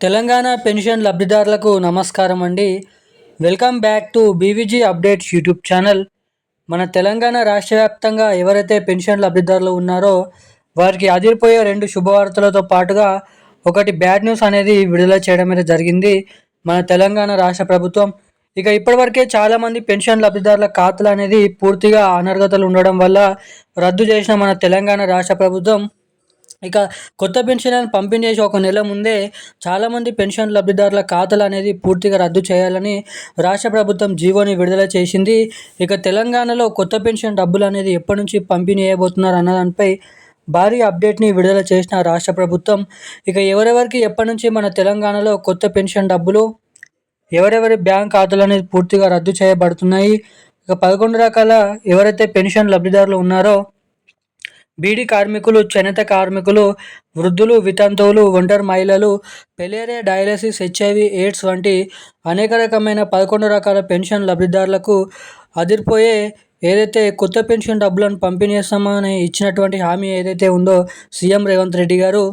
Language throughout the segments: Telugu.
తెలంగాణ పెన్షన్ లబ్ధిదారులకు నమస్కారం అండి. Welcome back to BVG updates YouTube channel. మన తెలంగాణ రాష్ట్ర వ్యాప్తంగా ఎవరైతే పెన్షన్ లబ్ధిదారులు ఉన్నారో వారికి అదిరిపోయే రెండు శుభవార్తలతో పాటుగా ఒకటి బ్యాడ్ న్యూస్ అనేది విడుదల చేయడం అయితే జరిగింది మన తెలంగాణ రాష్ట్ర ప్రభుత్వం. ఇక ఇప్పటివరకే చాలామంది పెన్షన్ లబ్ధిదారుల ఖాతాలు అనేది పూర్తిగా అనర్హతలు ఉండడం వల్ల రద్దు చేసిన మన తెలంగాణ రాష్ట్ర ప్రభుత్వం ఇక కొత్త పెన్షన్ పంపిణీ చేసి ఒక నెల ముందే చాలామంది పెన్షన్ లబ్ధిదారుల ఖాతాలు అనేది పూర్తిగా రద్దు చేయాలని రాష్ట్ర ప్రభుత్వం జీవోని విడుదల చేసింది. ఇక తెలంగాణలో కొత్త పెన్షన్ డబ్బులు అనేది ఎప్పటి నుంచి పంపిణీ చేయబోతున్నారు అన్న దానిపై భారీ అప్డేట్ని విడుదల చేసిన రాష్ట్ర ప్రభుత్వం. ఇక ఎవరెవరికి ఎప్పటి నుంచి మన తెలంగాణలో కొత్త పెన్షన్ డబ్బులు ఎవరెవరి బ్యాంక్ ఖాతాలు అనేది పూర్తిగా రద్దు చేయబడుతున్నాయి ఇక పదకొండు రకాల ఎవరైతే పెన్షన్ లబ్ధిదారులు ఉన్నారో బీడీ కార్మికులు చేనేత కార్మికులు వృద్ధులు వితంతువులు ఒంటరి మహిళలు పెలేరియా డయాలసిస్ హెచ్ఐవి ఎయిడ్స్ వంటి అనేక రకమైన పదకొండు రకాల పెన్షన్ లబ్ధిదారులకు అదిరిపోయే ఏదైతే కొత్త పెన్షన్ డబ్బులను పంపిణీ చేస్తామని ఇచ్చినటువంటి హామీ ఏదైతే ఉందో సీఎం రేవంత్ రెడ్డి గారు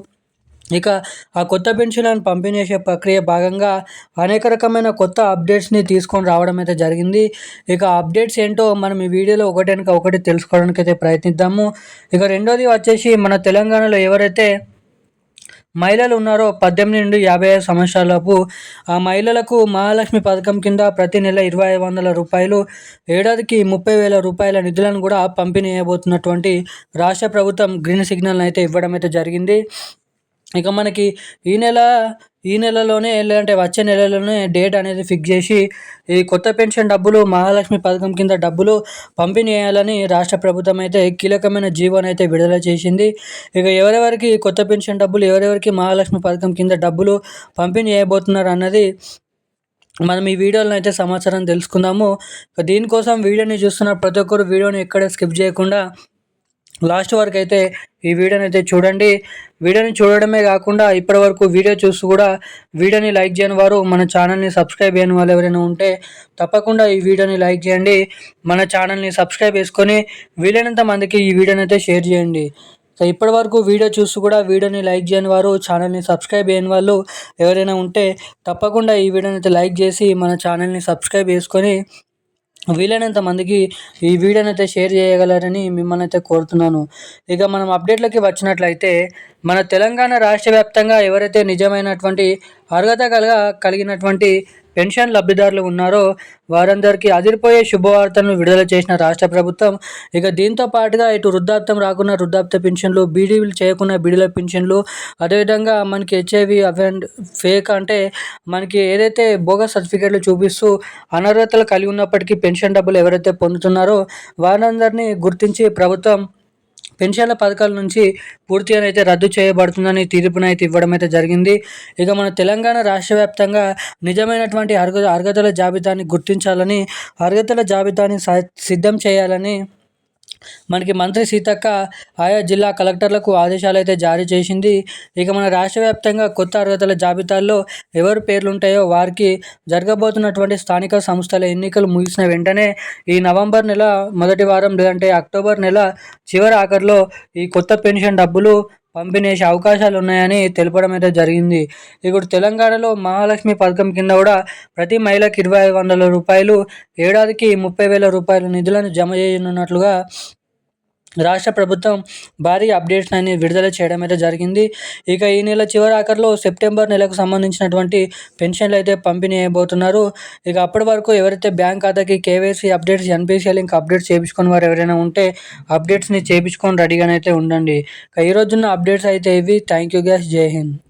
ఇక ఆ కొత్త పెన్షన్లను పంపిణీ చేసే ప్రక్రియ భాగంగా అనేక రకమైన కొత్త అప్డేట్స్ని తీసుకొని రావడం అయితే జరిగింది. ఇక అప్డేట్స్ ఏంటో మనం ఈ వీడియోలో ఒకటేనక ఒకటి తెలుసుకోవడానికి అయితే ప్రయత్నిద్దాము. ఇక రెండోది వచ్చేసి మన తెలంగాణలో ఎవరైతే మహిళలు ఉన్నారో పద్దెనిమిది నుండి యాభై ఐదు సంవత్సరాలపు ఆ మహిళలకు మహాలక్ష్మి పథకం కింద ప్రతి నెల ఇరవై ఐదు వందల రూపాయలు ఏడాదికి ముప్పై వేల రూపాయల నిధులను కూడా పంపిణీ చేయబోతున్నటువంటి రాష్ట్ర ప్రభుత్వం గ్రీన్ సిగ్నల్ అయితే ఇవ్వడం అయితే జరిగింది. ఇక మనకి ఈ నెల ఈ నెలలోనే లేదంటే వచ్చే నెలలోనే డేట్ అనేది ఫిక్స్ చేసి ఈ కొత్త పెన్షన్ డబ్బులు మహాలక్ష్మి పథకం కింద డబ్బులు పంపిణీ చేయాలని రాష్ట్ర ప్రభుత్వం అయితే కీలకమైన జీవోని అయితే విడుదల చేసింది. ఇక ఎవరెవరికి కొత్త పెన్షన్ డబ్బులు ఎవరెవరికి మహాలక్ష్మి పథకం కింద డబ్బులు పంపిణీ చేయబోతున్నారు అన్నది మనం ఈ వీడియోలో అయితే సమాచారం తెలుసుకుందాము. దీనికోసం వీడియోని చూస్తున్న ప్రతి ఒక్కరు వీడియోని ఎక్కడ స్కిప్ చేయకుండా లాస్ట్ వరకు అయితే ఈ వీడియోని అయితే చూడండి. వీడియోని చూడడమే కాకుండా ఇప్పటి వరకు వీడియో చూసి కూడా వీడియోని లైక్ చేయని వారు మన ఛానల్ని సబ్స్క్రైబ్ చేయని వాళ్ళు ఎవరైనా ఉంటే తప్పకుండా ఈ వీడియోని లైక్ చేయండి. మన ఛానల్ని సబ్స్క్రైబ్ చేసుకొని వీలైనంత మందికి ఈ వీడియోని అయితే షేర్ చేయండి. సో ఇప్పటి వరకు వీడియో చూసి కూడా వీడియోని లైక్ చేయని వారు ఛానల్ని సబ్స్క్రైబ్ చేయని వాళ్ళు ఎవరైనా ఉంటే తప్పకుండా ఈ వీడియోని అయితే లైక్ చేసి మన ఛానల్ని సబ్స్క్రైబ్ చేసుకొని వీలైనంత మందికి ఈ వీడియోని అయితే షేర్ చేయగలరని మిమ్మల్ని అయితే కోరుతున్నాను. ఇక మనం అప్డేట్లకి వచ్చినట్లయితే మన తెలంగాణ రాష్ట్ర వ్యాప్తంగా ఎవరైతే నిజమైనటువంటి అర్హత కలగ కలిగినటువంటి పెన్షన్ లబ్ధిదారులు ఉన్నారో వారందరికీ అదిరిపోయే శుభవార్తలను విడుదల చేసిన రాష్ట్ర ప్రభుత్వం ఇక దీంతో పాటుగా ఇటు వృద్ధాప్తం రాకున్న వృద్ధాప్త పెన్షన్లు బీడీలు చేయకున్న బీడీల పెన్షన్లు అదేవిధంగా మనకి హెచ్ఐవి అవెండ్ ఫేక్ అంటే మనకి ఏదైతే బోగస్ సర్టిఫికేట్లు చూపిస్తూ అనర్హతలు కలిగి ఉన్నప్పటికీ పెన్షన్ డబ్బులు ఎవరైతే పొందుతున్నారో వారందరినీ గుర్తించి ప్రభుత్వం పెన్షన్ల పథకాల నుంచి పూర్తిగా అయితే రద్దు చేయబడుతుందని తీర్పునైతే ఇవ్వడం అయితే జరిగింది. ఇక మన తెలంగాణ రాష్ట్ర వ్యాప్తంగా నిజమైనటువంటి అర్హత అర్హతల జాబితాని గుర్తించాలని అర్హతల జాబితాని సిద్ధం చేయాలని మనకి మంత్రి సీతక్క ఆయా జిల్లా కలెక్టర్లకు ఆదేశాలు అయితే జారీ చేసింది. ఇక మన రాష్ట్ర వ్యాప్తంగా కొత్త అర్హతల జాబితాల్లో ఎవరు పేర్లుంటాయో వారికి జరగబోతున్నటువంటి స్థానిక సంస్థల ఎన్నికలు ముగిసిన వెంటనే ఈ నవంబర్ నెల మొదటి వారం లేదంటే అక్టోబర్ నెల చివరి ఆఖరిలో ఈ కొత్త పెన్షన్ డబ్బులు పంపిణీ అవకాశాలు ఉన్నాయని తెలపడం అయితే జరిగింది. ఇప్పుడు తెలంగాణలో మహాలక్ష్మి పథకం కింద కూడా ప్రతి మహిళకి ఇరవై ఐదు వందల రూపాయలు ఏడాదికి ముప్పై వేల రూపాయల నిధులను జమ చేయనున్నట్లుగా రాష్ట్ర ప్రభుత్వం భారీ అప్డేట్స్ అని విడుదల చేయడం అయితే జరిగింది. ఇక ఈ నెల చివరి ఆఖరిలో సెప్టెంబర్ నెలకు సంబంధించినటువంటి పెన్షన్లు అయితే పంపిణీ అయిపోతున్నారు ఇక అప్పటి వరకు ఎవరైతే బ్యాంక్ ఖాతాకి KYC updates NPCI link updates చేయించుకుని వారు ఎవరైనా ఉంటే అప్డేట్స్ని చేయించుకొని రెడీగానైతే ఉండండి. ఇక ఈ రోజున అప్డేట్స్ అయితే ఇవి. Thank you guys. జై హింద్.